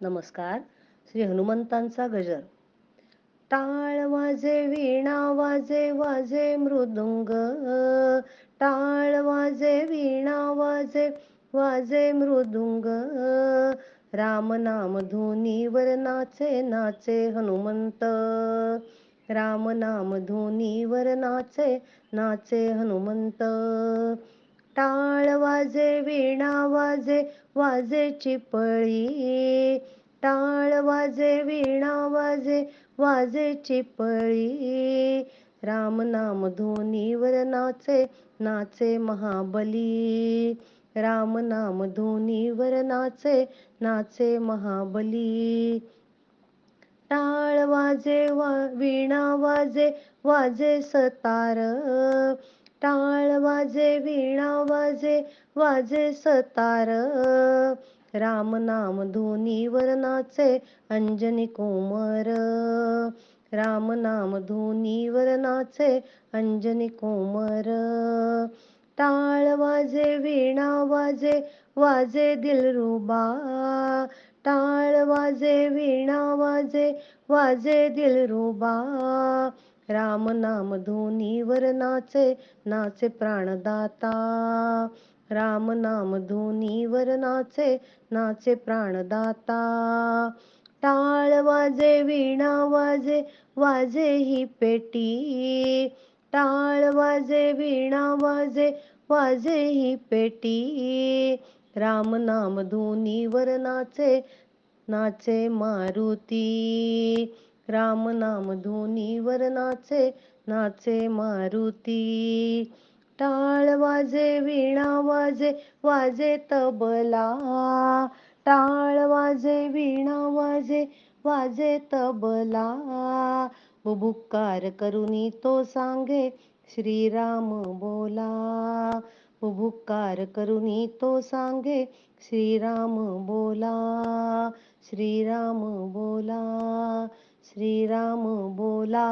नमस्कार. श्री हनुमंतांचा गजर. टाळ वाजे वीणा वाजे वाजे मृदुंग. टाळ वाजे वीणा वाजे वाजे मृदुंग. राम नाम धुनीवर नाचे नाचे हनुमंत. राम नाम धुनीवर नाचे नाचे हनुमंत. टाळ वाजे वीणा वाजे वाजे चिपळी. टाळ वाजे वीणा वाजे वाजे चिपळी. राम नाम धुनीवर नाचे नाचे महाबली. राम नाम धुनीवर नाचे नाचे महाबली. टाळ वाजे वा वीणा वाजे वाजे सतार. टाळ वाजे वीणा वाजे वाजे सतार. राम नाम धुनीवर नाचे अंजनी कोमर. राम नाम धुनीवर नाचे अंजनी कोमर. टाळ वाजे वीणा वाजे वाजे दिलरुबा. टाळ वाजे वीणा वाजे वाजे दिलरुबा. राम नाम धुनीवर नाचे नाचे प्राणदाता. राम नाम धुनीवर नाचे नाचे प्राणदाता. टाळ वाजे वीणा वाजे वाजे ही पेटी. टाळ वाजे वीणा वाजे वाजे ही पेटी. राम नाम धुनीवर नाचे नाचे मारुती. राम नाम धोनीवर नाचे नाचे मारुती. टाळ वाजे वीणा वाजे वाजे तबला. टाळ वाजे वीणा वाजे वाजे तबला. बुभुकार करुनी तो सांगे श्रीराम बोला. बुभुकार करुनी तो सांगे श्रीराम बोला. श्रीराम बोला. श्रीराम बोला.